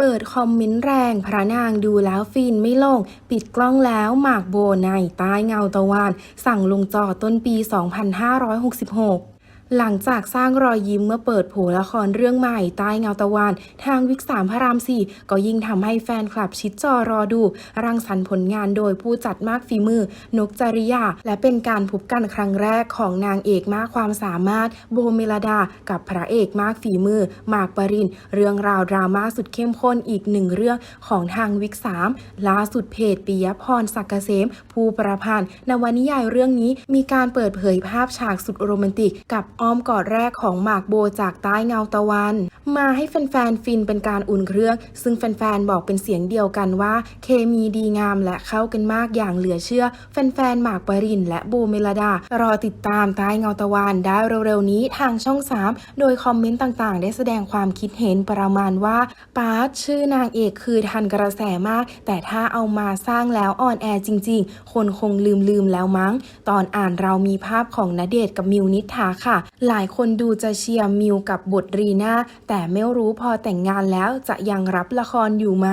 เปิดคอมเมนต์แรง พระนางดูแล้วฟินไม่ลง ปิดกล้องแล้วหมากโบในใต้เงาตะวัน สั่งลงจอต้นปี 2566 หลังจากสร้างรอยยิ้มเมื่อเปิดโผละครเรื่องใหม่ใต้เงาตะวัน ทางวิกสามพระรามสี่ก็ยิ่งทำให้แฟนคลับชิดจอรอดู รังสรรค์ผลงานโดยผู้จัดมากฝีมือ นกจริยา และเป็นการพบกันครั้งแรกของนางเอกมากความสามารถ โบเมลดา กับพระเอกมากฝีมือ มากปริน เรื่องราวดราม่าสุดเข้มข้นอีกหนึ่งเรื่องของทางวิกสามล่าสุดเพจปิยพรศักเกษม ผู้ประพันธ์นวนิยายเรื่องนี้มีการเปิดเผยภาพฉากสุดโรแมนติกกับอ้อมกอดแรกของหมากโบจากใต้เงาตะวัน มาให้แฟนๆฟินเป็นการอุ่นเครื่อง ซึ่งแฟนๆบอกเป็นเสียงเดียวกันว่า เคมีดีงามและเข้ากันมากอย่างเหลือเชื่อ แฟนๆหมากปรินและโบเมลดา รอติดตามใต้เงาตะวันได้เร็วๆนี้ทางช่อง 3 โดยคอมเมนต์ต่างๆ ได้แสดงความคิดเห็นประมาณว่าปาร์ตชื่อนางเอกคือทันกระแสมาก แต่ถ้าเอามาสร้างแล้วอ่อนแอจริง ๆ คนคงลืมลืมๆแล้วมั้ง ตอนอ่านเรามีภาพของณเดชน์กับมิวนิษฐาค่ะหลายคนดูจะเชียร์มิวกับบทรีนาแต่ไม่รู้พอแต่งงานแล้วจะยังรับละครอยู่ไหม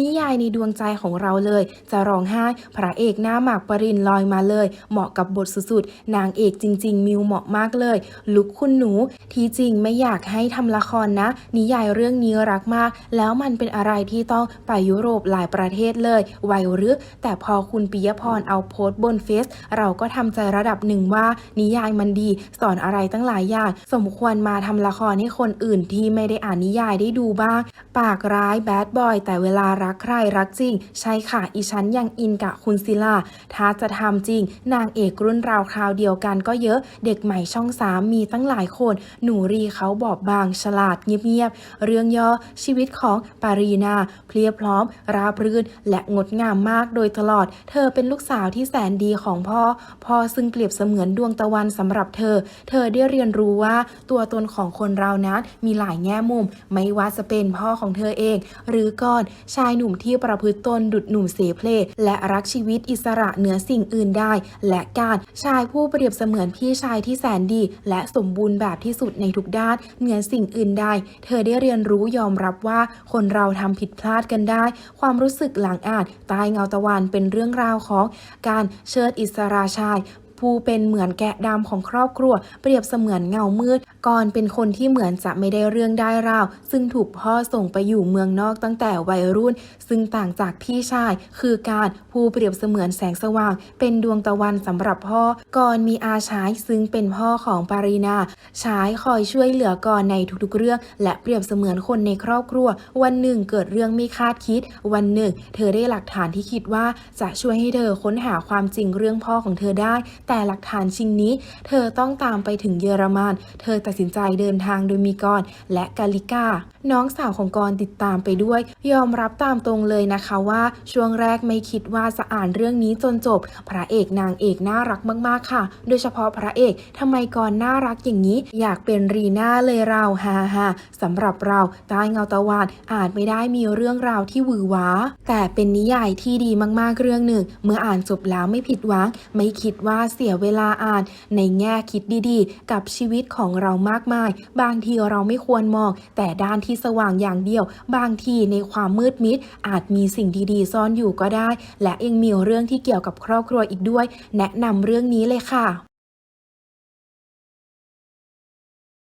นิยายในดวงใจของเราเลย จะร้องไห้พระเอกหน้าหมากปรินลอยมาเลย เหมาะกับบทสุดๆ นางเอกจริง ๆ มิวเหมาะมากเลย ลุกคุณหนู ที่จริงไม่อยากให้ทำละครนะ นิยายเรื่องนี้รักมาก แล้วมันเป็นอะไรที่ต้องไปยุโรปหลายประเทศเลยไวหรือแต่พอคุณปิยพรเอาโพสต์บนเฟซเราก็ทำใจระดับหนึ่งว่านิยายมันดี สอนอะไรตั้งหลายอย่าง สมควรมาทำละครให้คนอื่นที่ไม่ได้อ่านนิยายได้ดูบ้าง ปากร้ายแบดบอย แต่เวลารักใครรักจริง ใช่ค่ะ อีฉันยังอินกับคุณศิลา ถ้าจะทำจริง นางเอกรุ่นราวคราวเดียวกันก็เยอะ เด็กใหม่ช่องสามมีตั้งหลายคน หนูรีเขาบอบบางฉลาดเงียบๆ เรื่องย่อชีวิตของปารีนาเพลียพร้อม ราบรื่น และงดงามมากโดยตลอด เธอเป็นลูกสาวที่แสนดีของพ่อ พ่อซึ่งเปรียบเสมือนดวงตะวันสำหรับเธอ เธอได้เรียนรู้ว่าตัวตนของคนเรานั้นมีหลายแง่มุม ไม่ว่าจะเป็นพ่อของเธอเอง หรือก่อนชายหนุ่มที่ประพฤติตนดุดหนุ่มเสเพลและรักชีวิตอิสระเหนือสิ่งอื่นได้ และการชายผู้เปรียบเสมือนพี่ชายที่แสนดี และสมบูรณ์แบบที่สุดในทุกด้านเหนือสิ่งอื่นใดเธอได้เรียนรู้ยอมรับว่าคนเราทำผิดพลาดกันได้ ความรู้สึกหลังอ่านใต้เงาตะวันเป็นเรื่องราวของการเชิดอิสราชาย ผู้เป็นเหมือนแกะดำของครอบครัว เปรียบเสมือนเงามืด ก่อนเป็นคนที่เหมือนจะไม่ได้เรื่องได้ราว ซึ่งถูกพ่อส่งไปอยู่เมืองนอกตั้งแต่วัยรุ่น ซึ่งต่างจากพี่ชาย คือการผู้เปรียบเสมือนแสงสว่าง เป็นดวงตะวันสำหรับพ่อ ก่อนมีอาชายซึ่งเป็นพ่อของปารีนาชายคอยช่วยเหลือก่อนในทุกๆเรื่อง และเปรียบเสมือนคนในครอบครัว วันหนึ่งเกิดเรื่องไม่คาดคิด วันหนึ่ง เธอได้หลักฐานที่คิดว่าจะช่วยให้เธอค้นหาความจริงเรื่องพ่อของเธอได้ แต่หลักฐานชิ้นนี้ เธอต้องตามไปถึงเยอรมัน เธอตัดสินใจเดินทางโดยมีกรและกาลิกาน้องสาวของกรติดตามไปด้วย ยอมรับตามตรงเลยนะคะว่าช่วงแรกไม่คิดว่าจะอ่านเรื่องนี้จนจบ พระเอกนางเอกน่ารักมาก ๆ ค่ะ โดยเฉพาะพระเอกทำไมกรน่ารักอย่างนี้ อยากเป็นรีน่าเลยเราฮ่าฮ่าสำหรับเราใต้เงาตะวันอาจไม่ได้มีเรื่องราวที่หวือหวาแต่เป็นนิยายที่ดีมากๆเรื่องหนึ่ง เมื่ออ่านจบแล้วไม่ผิดหวัง ไม่คิดว่าเสียเวลาอ่าน ในแง่คิดดีๆ กับชีวิตของเรามากมาย บางทีเราไม่ควรมอง แต่ด้านที่สว่างอย่างเดียว บางทีในความมืดมิด อาจมีสิ่งดีๆ ซ่อนอยู่ก็ได้ และยังมีเรื่องที่เกี่ยวกับครอบครัวอีกด้วย แนะนำเรื่องนี้เลยค่ะ